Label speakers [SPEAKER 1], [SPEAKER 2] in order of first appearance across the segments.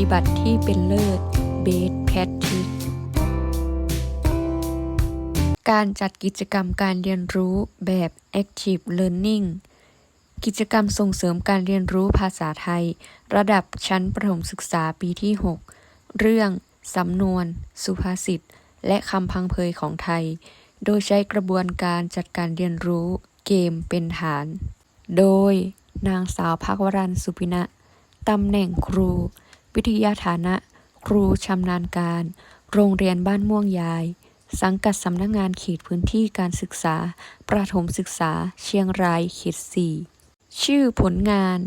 [SPEAKER 1] ฏิบัติที่เป็นเลิศ Best Practice การจัดกิจกรรมการเรียนรู้แบบ Active Learning กิจกรรมส่งเสริมการเรียนรู้ภาษาไทย ระดับชั้นประถมศึกษาปีที่ 6 เรื่อง สำนวน สุภาษิต และคำพังเพยของไทย โดยใช้กระบวนการจัดการเรียนรู้เกมเป็นฐาน โดย นางสาวพักวรันสุพินะตำแหน่งครู วิทยาฐานะ ครูชำนาญการ โรงเรียนบ้านม่วงยาย สังกัดสำนักงงานเขตพื้นที่การศึกษา ประถมศึกษา เชียงรายเขต 4 ชื่อผลงาน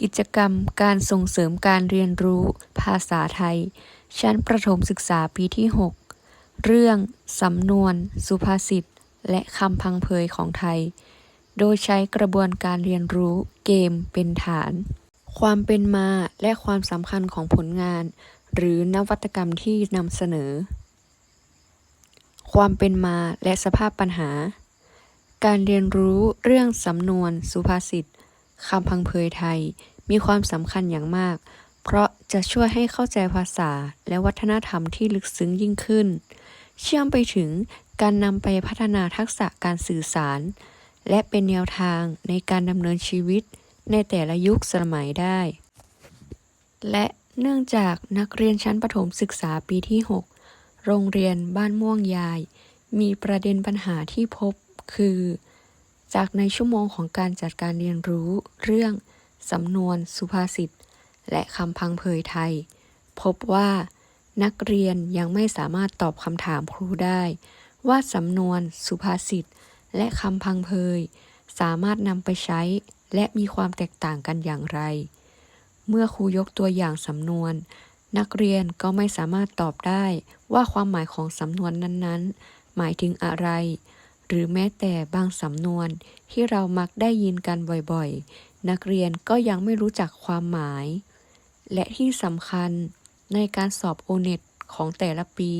[SPEAKER 1] กิจกรรมการส่งเสริมการเรียนรู้ ภาษาไทย ชั้นประถมศึกษาปีที่ 6 เรื่อง สำนวน สุภาษิต และคำพังเพยของไทย โดยใช้กระบวนการเรียนรู้เกมเป็นฐาน ความเป็นมาและความสำคัญของผลงาน หรือนวัตกรรมที่นำเสนอ ความเป็นมาและสภาพปัญหา การเรียนรู้เรื่องสำนวน สุภาษิตคำพังเพยไทย มีความสำคัญอย่างมาก เพราะจะช่วยให้เข้าใจภาษาและวัฒนธรรมที่ลึกซึ้งยิ่งขึ้น เชื่อมไปถึงการนำไปพัฒนาทักษะการสื่อสาร และเป็นแนวทางในการดำเนินชีวิต ในแต่ละยุคสมัยได้ และเนื่องจากนักเรียนชั้นประถมศึกษาปีที่ 6 โรงเรียนบ้านม่วงยาย มีประเด็นปัญหาที่พบคือ จากในชั่วโมงของการจัดการเรียนรู้ เรื่อง สำนวน สุภาษิต และคำพังเพยไทย พบว่านักเรียนยังไม่สามารถตอบคำถามครูได้ ว่าสำนวน สุภาษิต และคำพังเพย สามารถนำไปใช้ และมีความแตกต่างกันอย่างไร เมื่อครูยกตัวอย่างสำนวน นักเรียนก็ไม่สามารถตอบได้ว่าความหมายของสำนวนนั้นๆ หมายถึงอะไร หรือแม้แต่บางสำนวนที่เรามักได้ยินกันบ่อยๆ นักเรียนก็ยังไม่รู้จักความหมาย และที่สำคัญในการสอบโอเน็ตของแต่ละปี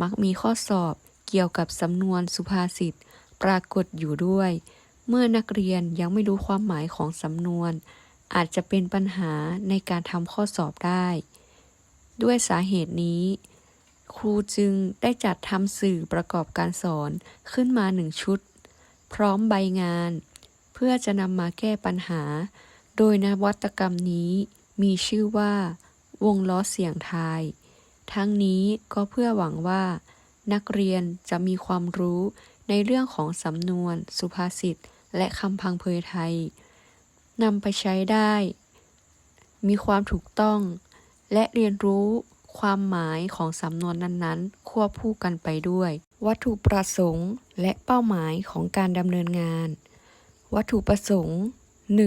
[SPEAKER 1] มักมีข้อสอบเกี่ยวกับสำนวนสุภาษิตปรากฏอยู่ด้วย เมื่อนักเรียนยังไม่รู้ความหมายของสำนวน อาจจะเป็นปัญหาในการทำข้อสอบได้ ด้วยสาเหตุนี้ ครูจึงได้จัดทำสื่อประกอบการสอนขึ้นมาหนึ่งชุด พร้อมใบงาน เพื่อจะนำมาแก้ปัญหา โดยนวัตกรรมนี้มีชื่อว่า วงล้อเสียงทาย ทั้งนี้ก็เพื่อหวังว่า นักเรียนจะมีความรู้ในเรื่องของสำนวน สุภาษิต และคำพังเพยไทยนำไปใช้ได้ มีความถูกต้อง และเรียนรู้ความหมายของสำนวนนั้นๆ ควบคู่กันไปด้วย วัตถุประสงค์และเป้าหมายของการดำเนินงาน วัตถุประสงค์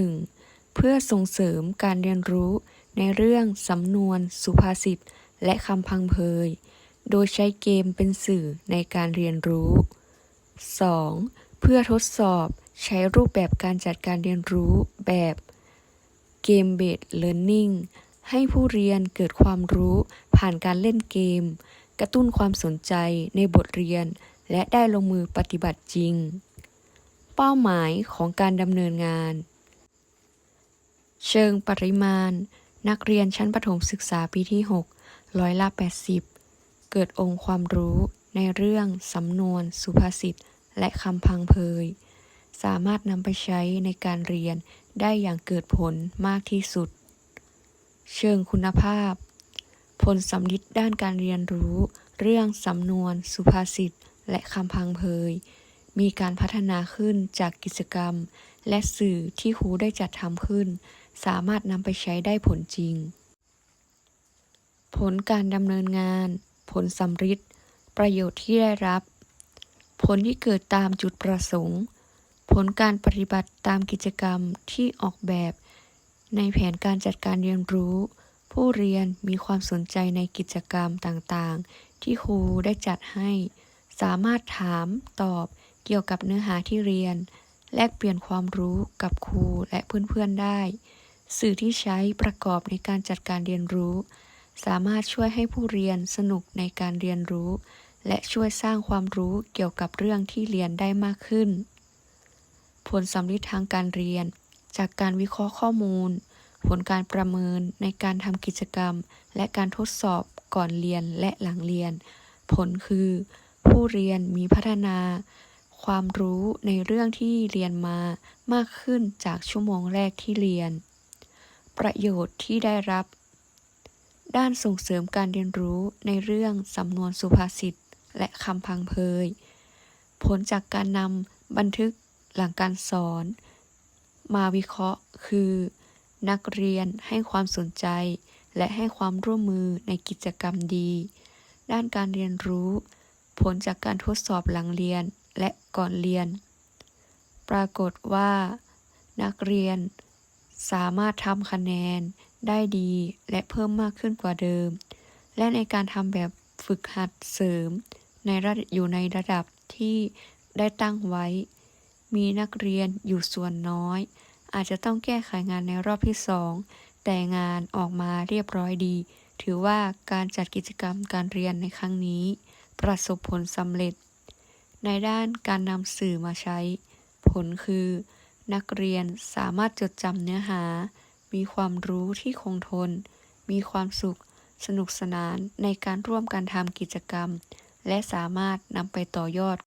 [SPEAKER 1] 1. เพื่อส่งเสริมการเรียนรู้ในเรื่องสำนวน สุภาษิต และคำพังเพย โดยใช้เกมเป็นสื่อในการเรียนรู้ 2. เพื่อทดสอบ ใช้รูปแบบการจัดการเรียนรู้แบบเกมเบสเลิร์นนิ่งให้ผู้เรียนเกิดความรู้ผ่านการเล่นเกม กระตุ้นความสนใจในบทเรียน และได้ลงมือปฏิบัติจริง เป้าหมายของการดำเนินงาน เชิงปริมาณ นักเรียนชั้นประถมศึกษาปีที่ 6 ร้อยละ 80 เกิดองค์ความรู้ในเรื่องสำนวน สุภาษิต และคำพังเพย สามารถนำไปใช้ในการเรียนได้อย่างเกิดผลมากที่สุด เชิงคุณภาพ ผลสำลิดด้านการเรียนรู้ เรื่องสำนวน สุภาษิต และคำพังเพย มีการพัฒนาขึ้นจากกิจกรรม และสื่อที่ครูได้จัดทำขึ้น สามารถนำไปใช้ได้ผลจริง ผลการดำเนินงาน ผลสำลิดประโยชน์ที่ได้รับ ผลที่เกิดตามจุดประสงค์ ผลการปฏิบัติตามกิจกรรมที่ออกแบบ ในแผนการจัดการเรียนรู้ ผู้เรียนมีความสนใจในกิจกรรมต่างๆ ที่ครูได้จัดให้ สามารถถามตอบเกี่ยวกับเนื้อหาที่เรียน แลกเปลี่ยนความรู้กับครูและเพื่อนๆได้ สื่อที่ใช้ประกอบในการจัดการเรียนรู้ สามารถช่วยให้ผู้เรียนสนุกในการเรียนรู้ และช่วยสร้างความรู้เกี่ยวกับเรื่องที่เรียนได้มากขึ้น ผลสำลิดทางการเรียน จากการวิเคราะห์ข้อมูล ผลการประเมินในการทำกิจกรรม และการทดสอบก่อนเรียนและหลังเรียน ผลคือ ผู้เรียนมีพัฒนา ความรู้ในเรื่องที่เรียนมามากขึ้นจากชั่วโมงแรกที่เรียน ประโยชน์ที่ได้รับ ด้านส่งเสริมการเรียนรู้ในเรื่องสำนวนสุภาษิตและคำพังเพย ผลจากการนำบันทึก หลังการสอน มาวิเคราะห์คือ นักเรียนให้ความสนใจ และให้ความร่วมมือในกิจกรรมดี ด้านการเรียนรู้ ผลจากการทดสอบหลังเรียนและก่อนเรียน ปรากฏว่า นักเรียนสามารถทำคะแนนได้ดีและเพิ่มมากขึ้นกว่าเดิม และในการทำแบบฝึกหัดเสริมในระดับอยู่ในระดับที่ได้ตั้งไว้ มีนักเรียนอยู่ส่วนน้อย อาจจะต้องแก้ไขงานในรอบที่สองแต่งานออกมาเรียบร้อยดี ถือว่าการจัดกิจกรรมการเรียนในครั้งนี้ ประสบผลสำเร็จ ในด้านการนำสื่อมาใช้ ผลคือ นักเรียนสามารถจดจำเนื้อหา มีความรู้ที่คงทน มีความสุข สนุกสนานในการร่วมกันทำกิจกรรม และสามารถนำไปต่อยอด